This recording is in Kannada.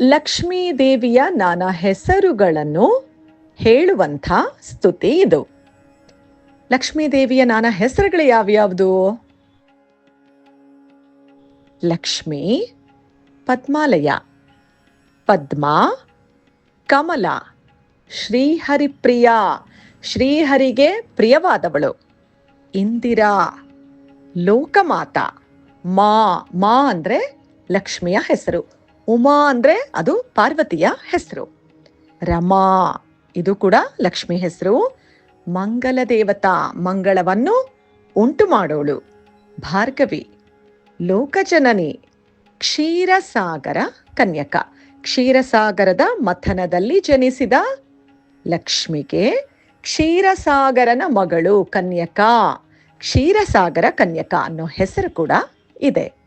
ಲಕ್ಷ್ಮೀ ದೇವಿಯ ನಾನಾ ಹೆಸರುಗಳನ್ನು ಹೇಳುವಂಥ ಸ್ತುತಿ ಇದು. ಲಕ್ಷ್ಮೀ ದೇವಿಯ ನಾನಾ ಹೆಸರುಗಳು ಯಾವ್ಯಾವುದು? ಲಕ್ಷ್ಮೀ, ಪದ್ಮಾಲಯ, ಪದ್ಮ, ಕಮಲ, ಶ್ರೀಹರಿಪ್ರಿಯ, ಶ್ರೀಹರಿಗೆ ಪ್ರಿಯವಾದವಳು. ಇಂದಿರಾ, ಲೋಕಮಾತ, ಮಾ ಮಾ ಅಂದ್ರೆ ಲಕ್ಷ್ಮಿಯ ಹೆಸರು. ಉಮಾ ಅಂದ್ರೆ ಅದು ಪಾರ್ವತಿಯ ಹೆಸರು. ರಮಾ, ಇದು ಕೂಡ ಲಕ್ಷ್ಮಿ ಹೆಸರು. ಮಂಗಲ ದೇವತಾ, ಮಂಗಳವನ್ನು ಉಂಟು ಮಾಡೋಳು. ಭಾರ್ಗವಿ, ಲೋಕಜನನಿ, ಕ್ಷೀರಸಾಗರ ಕನ್ಯಕ. ಕ್ಷೀರಸಾಗರದ ಮಥನದಲ್ಲಿ ಜನಿಸಿದ ಲಕ್ಷ್ಮಿಗೆ ಕ್ಷೀರಸಾಗರನ ಮಗಳು ಕನ್ಯಕ. ಕ್ಷೀರಸಾಗರ ಕನ್ಯಕ ಅನ್ನೋ ಹೆಸರು ಕೂಡ ಇದೆ.